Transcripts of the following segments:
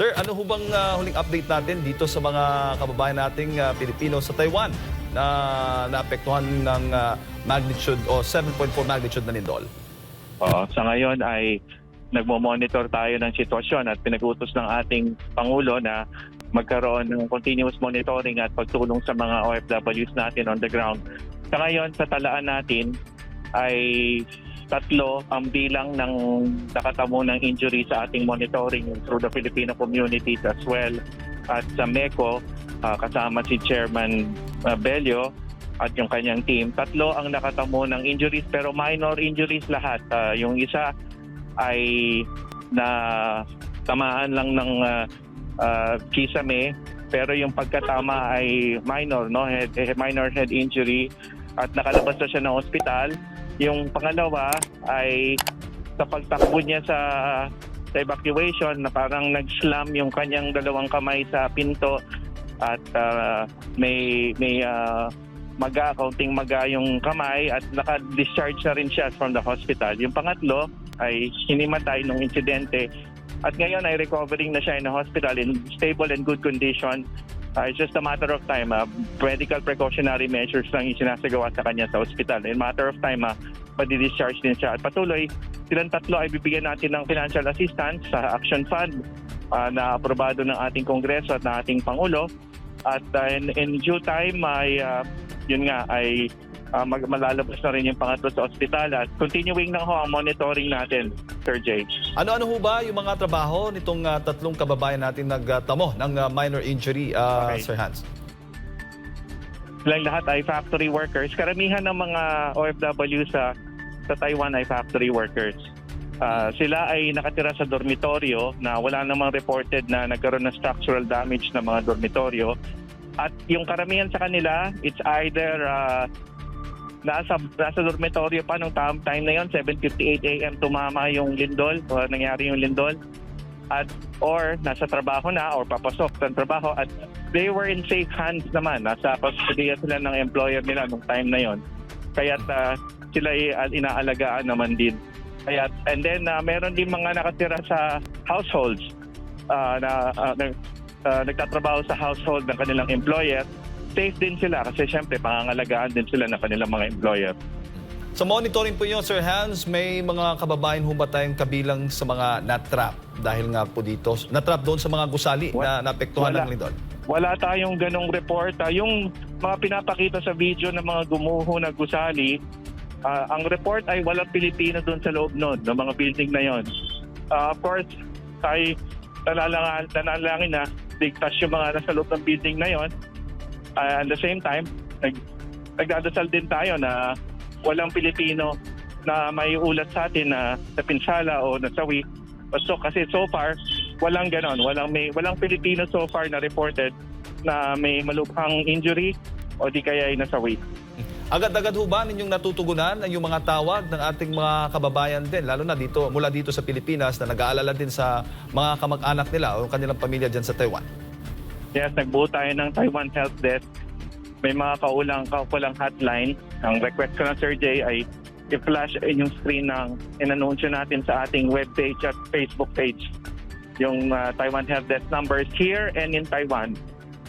Sir, ano ho bang ah, huling update natin dito sa mga kababayan nating ah, Pilipino sa Taiwan na naapektuhan ng ah, magnitude o 7.4 magnitude na lindol? Oo, sa ngayon ay nagmo-monitor tayo ng sitwasyon at pinag-utos ng ating Pangulo na magkaroon ng continuous monitoring at pagtulong sa mga OFWs natin on the ground. Sa ngayon, sa talaan natin ay tatlo ang bilang ng nakatamo ng injury sa ating monitoring through the Filipino communities as well. At sa MECO, ah, kasama si Chairman ah, Bello, at yung kanyang team. Tatlo ang nakatamo ng injuries pero minor injuries lahat. Ah, yung isa ay na tamaan lang ng ah, ah, kisame pero yung pagkatama ay minor no head, eh, minor head injury at nakalabas na siya ng ospital. Yung pangalawa ay sa pagtakbo niya sa sa evacuation na parang nag-slam yung kanyang dalawang kamay sa pinto at ah, may may ah, maga, kaunting maga yung kamay at naka-discharge na rin siya from the hospital. Yung pangatlo ay hinimatay nung insidente at ngayon ay recovering na siya in the hospital in stable and good condition. Uh, it's just a matter of time. Uh, medical precautionary measures lang yung sinasagawa sa kanya sa hospital. In matter of time, uh, padi-discharge din siya. At patuloy, silang tatlo ay bibigyan natin ng financial assistance sa Action Fund uh, na aprobado ng ating Kongreso at ng ating Pangulo. At uh, in, in due time ay uh, yun nga ay uh, mag- malalabas na rin yung pangatlo sa ospital at continuing na ho ang monitoring natin, Sir Jay. Ano-ano ho ba yung mga trabaho nitong ah, tatlong kababayan natin nagtamo ng ah, minor injury, ah, Okay. Sir Hans? Silang lahat ay factory workers. Karamihan ng mga OFW sa sa Taiwan ay factory workers. Ah, sila ay nakatira sa dormitoryo na wala namang reported na nagkaroon ng structural damage ng mga dormitoryo. At yung karamihan sa kanila, it's either ah, nasa, nasa dormitoryo pa nung time na yon 7.58 a.m. tumama yung lindol, o nangyari yung lindol. At or nasa trabaho na or papasok sa trabaho at they were in safe hands naman. Nasa pagpadiya sila ng employer nila nung time na yon. Kaya sila ay al- inaalagaan naman din. Kaya and then ah, meron din mga nakatira sa households ah, na ah, nag- ah, nagtatrabaho sa household ng kanilang employer. Safe din sila kasi syempre pangangalagaan din sila ng kanilang mga employer. Sa monitoring po yun, Sir Hans, may mga kababayan ho ba tayong kabilang sa mga natrap dahil nga po dito, natrap doon sa mga gusali Wa- na naapektuhan wala. ng lindol? Wala tayong ganong report. Ah, yung mga pinapakita sa video ng mga gumuho na gusali, ah, ang report ay walang Pilipino doon sa loob noon, ng mga building na yon. Ah, of course, tayo nanalangan, nanalangin na ligtas yung mga nasa loob ng building na yon. Ah, at the same time, nag, nagdadasal din tayo na walang Pilipino na may ulat sa atin na napinsala o nasawi. So, kasi so far, walang ganon. Walang, may, walang Pilipino so far na reported na may malubhang injury o di kaya ay nasawi. Agad-agad ho ba ninyong natutugunan ang yung mga tawag ng ating mga kababayan din, lalo na dito, mula dito sa Pilipinas na nag-aalala din sa mga kamag-anak nila o kanilang pamilya dyan sa Taiwan? Yes, nagbuo tayo ng Taiwan Health Desk. May mga kaulang kaukulang hotline. Ang request ko ng Sir Jay ay i-flash yung screen ng inanunsyo natin sa ating webpage at Facebook page. Yung uh, Taiwan Health Desk numbers here and in Taiwan.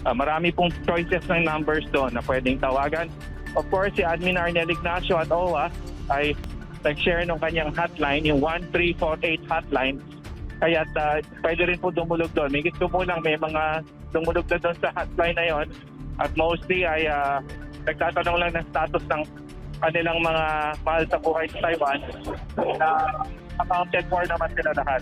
Uh, marami pong choices ng numbers doon na pwedeng tawagan. Of course, si Admin Arnel Ignacio at OWA ay nag-share ng kanyang hotline, yung 1348 hotline. Kaya uh, pwede rin po dumulog doon. May gusto mo lang, may mga dumulog na doon sa hotline na yon. At mostly ay ah, nagtatanong lang ng status ng kanilang mga mahal sa buhay sa Taiwan na accounted for naman sila lahat.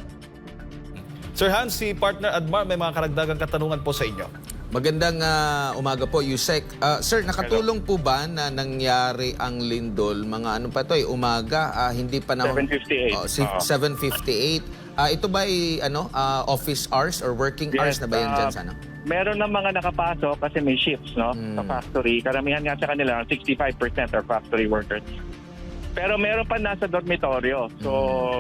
Sir Hans, si partner Admar, may mga karagdagang katanungan po sa inyo. Magandang ah, umaga po, Yusek. Ah, sir, nakatulong po ba na nangyari ang lindol? Mga ano pa to, eh, umaga, ah, hindi pa na... 7:58. Oh, si, Oo. 7.58. Ah, ito ba ay ano, ah, office hours or working hours na ba yan dyan ah, sana? Meron ng mga nakapasok kasi may shifts no sa Hmm. factory. Karamihan nga sa kanila, 65% are factory workers. Pero meron pa nasa dormitoryo. So,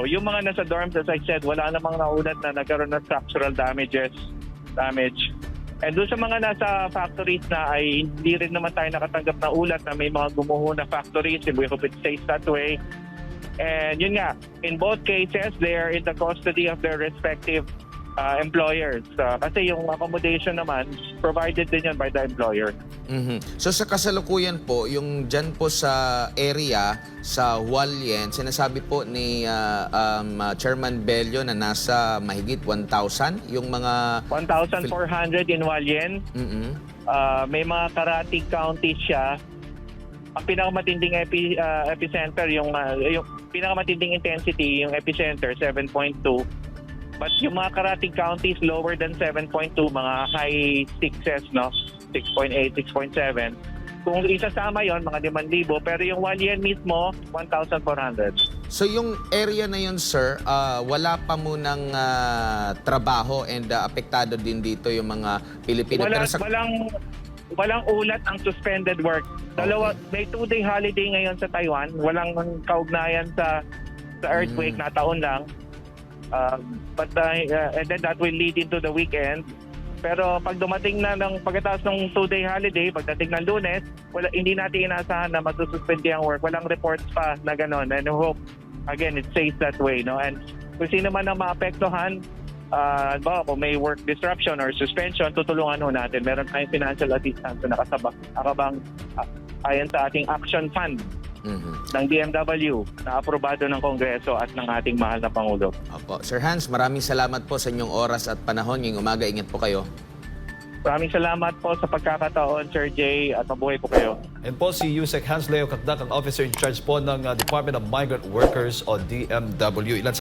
yung mga nasa dorms, as I said, wala namang naulat na nagkaroon ng structural damages, damage. And doon sa mga nasa factories na ay hindi rin naman tayo nakatanggap na ulat na may mga gumuho na factories. We hope it stays that way. And yun nga, in both cases, they are in the custody of their respective ah, employers. Ah, kasi yung accommodation naman, provided din yun by the employer. Mhm. So sa kasalukuyan po, yung dyan po sa area, sa Hualien, sinasabi po ni ah, um, ah, Chairman Bello na nasa mahigit 1,000 yung mga... 1,400 in Walien. Mhm. Ah, may mga karatig counties siya. Ang pinakamatinding epi, ah, epicenter, yung, ah, yung pinakamatinding intensity, yung epicenter, 7.2. But yung mga karatig counties lower than 7.2, mga high 6s, no? 6.8, 6.7. Kung isasama yon mga 5,000. Pero yung Walien mismo, 1,400. So yung area na yun, sir, ah, wala pa munang ah, trabaho and ah, apektado din dito yung mga Pilipino. Wala, Pero sa- walang walang ulat ang suspended work. Dalawa, may two-day holiday ngayon sa Taiwan. Walang kaugnayan sa sa earthquake Mm. na taon lang. Um, but uh, uh, and then that will lead into the weekend. Pero pag dumating na ng pagkatapos ng two-day holiday, pagdating ng lunes, wala, hindi natin inaasahan na masususpende ang work. Walang reports pa na gano'n. And I hope, again, it stays that way. No? And kung sino man ang maapektuhan, uh, ba, kung may work disruption or suspension, tutulungan ho natin. Meron tayong financial assistance na nakasabak, nakabang uh, ayon sa ating action fund Mhm. ng DMW na aprobado ng Kongreso at ng ating mahal na Pangulo. Opo. Sir Hans, maraming salamat po sa inyong oras at panahon ngayong umaga. Ingat po kayo. Maraming salamat po sa pagkakataon, Sir Jay, at mabuhay po kayo. And po si Yusek Hans Leo Kakdak, ang officer in charge po ng uh, Department of Migrant Workers o DMW. Ilan